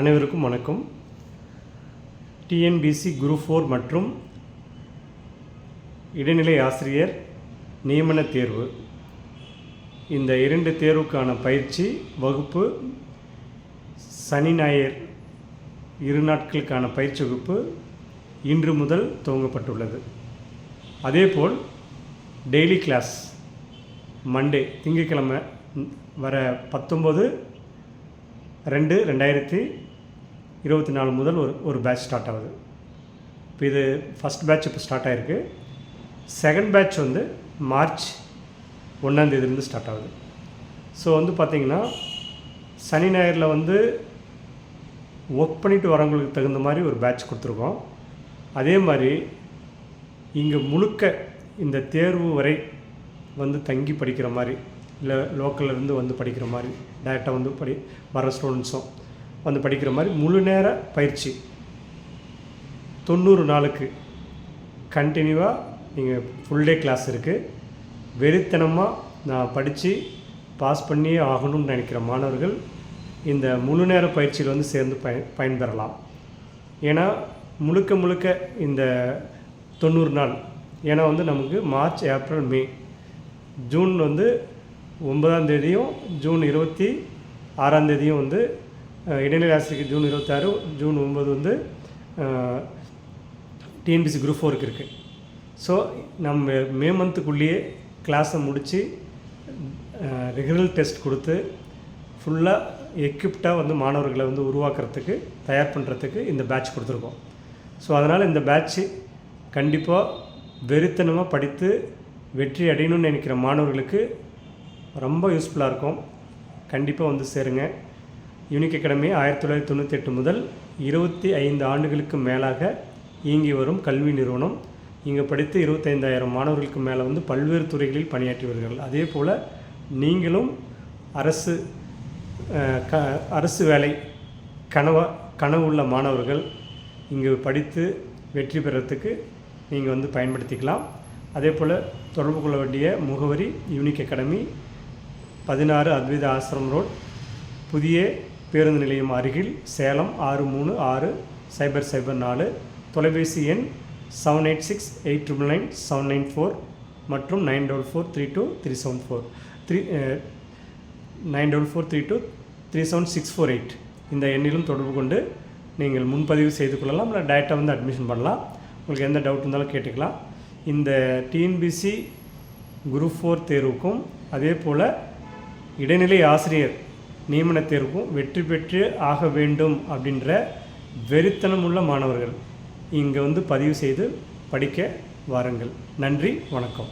அனைவருக்கும் வணக்கம். TNPSC group four மற்றும் இடைநிலை ஆசிரியர் நியமன தேர்வு. இந்த இரண்டு தேர்வுக்கான பயிற்சி வகுப்பு சனி ஞாயிறு இரு நாட்களுக்கான பயிற்சி வகுப்பு இன்று முதல் துவங்கப்பட்டுள்ளது. அதேபோல் டெய்லி கிளாஸ் மண்டே திங்கட்கிழமை வர பத்தொம்பது ரெண்டு ரெண்டாயிரத்தி இருபத்தி நாலு முதல் ஒரு ஒரு பேட்ச் ஸ்டார்ட் ஆகுது. இப்போ இது ஃபஸ்ட் பேட்ச் இப்போ ஸ்டார்ட் ஆகிருக்கு செகண்ட் பேட்ச் வந்து மார்ச் ஒன்றாந்தேதியிலேருந்து ஸ்டார்ட் ஆகுது. ஸோ வந்து பார்த்திங்கன்னா சனி ஞாயிறில் வந்து ஒர்க் பண்ணிட்டு வரவங்களுக்கு தகுந்த மாதிரி ஒரு பேட்ச் கொடுத்துருக்கோம். அதே மாதிரி இங்கே முழுக்க இந்த தேர்வு வரை வந்து தங்கி படிக்கிற மாதிரி இல்லை லோக்கல்லேருந்து வந்து படிக்கிற மாதிரி டேரெக்டாக வந்து படி வர ஸ்டூடெண்ட்ஸும் வந்து படிக்கிற மாதிரி முழு நேர பயிற்சி. தொண்ணூறு நாளுக்கு கண்டினியூவாக நீங்கள் ஃபுல் டே கிளாஸ் இருக்குது வெறித்தனமாக நான் படித்து பாஸ் பண்ணியே ஆகணும்னு நினைக்கிற மாணவர்கள் இந்த முழு நேர பயிற்சியில் வந்து சேர்ந்து பய பயன்பெறலாம். ஏன்னா முழுக்க முழுக்க இந்த தொண்ணூறு நாள் ஏன்னா வந்து நமக்கு மார்ச் ஏப்ரல் மே ஜூன் வந்து ஒன்பதாம் தேதியும் ஜூன் இருபத்தி ஆறாம் தேதியும் வந்து இடைநிலை ஆசிரியருக்கு ஜூன் இருபத்தாறு ஜூன் ஒம்பது வந்து டிஎன்பிசி குரூப் ஃபோருக்கு இருக்குது ஸோ நம்ம மே மந்த்துக்குள்ளேயே கிளாஸை முடித்து ரெகுலர் டெஸ்ட் கொடுத்து ஃபுல்லாக எக்யூப்டாக வந்து மாணவர்களை வந்து உருவாக்குறதுக்கு தயார் பண்ணுறதுக்கு இந்த பேட்ச் கொடுத்துருக்கோம். ஸோ அதனால் இந்த பேட்ச்சு கண்டிப்பாக வெறித்தனமாக படித்து வெற்றி அடையணும்னு நினைக்கிற மாணவர்களுக்கு ரொம்ப யூஸ்ஃபுல்லாக இருக்கும். கண்டிப்பாக வந்து சேருங்க. யூனிக் அகாடமி ஆயிரத்தி தொள்ளாயிரத்தி தொண்ணூற்றி முதல் இருபத்தி ஐந்து ஆண்டுகளுக்கு மேலாக இயங்கி வரும் கல்வி நிறுவனம். இங்கே படித்து இருபத்தைந்தாயிரம் மாணவர்களுக்கு மேலே வந்து பல்வேறு துறைகளில் பணியாற்றி அதே போல் நீங்களும் அரசு க அரசு வேலை கனவ கனவுள்ள மாணவர்கள் இங்கு படித்து வெற்றி பெறத்துக்கு நீங்கள் வந்து பயன்படுத்திக்கலாம். அதே போல் தொடர்பு கொள்ள வேண்டிய முகவரி யூனிக் அகாடமி பதினாறு அத்வைத ஆசிரம் ரோட் புதிய பேருந்து நிலையம் அருகில் சேலம் ஆறு மூணு ஆறு சைபர் சைபர் நாலு தொலைபேசி எண் seven eight six eight triple nine seven nine four மற்றும் nine double four three two three seven four three nine double four three two three seven six four eight இந்த எண்ணிலும் தொடர்பு கொண்டு நீங்கள் முன்பதிவு செய்து கொள்ளலாம் இல்லை டேரெக்டாக வந்து அட்மிஷன் பண்ணலாம். உங்களுக்கு எந்த டவுட் இருந்தாலும் கேட்டுக்கலாம். இந்த டிஎன்பிசி குரூப் ஃபோர் தேர்வுக்கும் அதே போல் இடைநிலை ஆசிரியர் நியமன தேர்வும் வெற்றி பெற்று ஆக வேண்டும் அப்படின்ற வெறித்தனமுள்ள மாணவர்கள் இங்கே வந்து பதிவு செய்து படிக்க வாருங்கள். நன்றி வணக்கம்.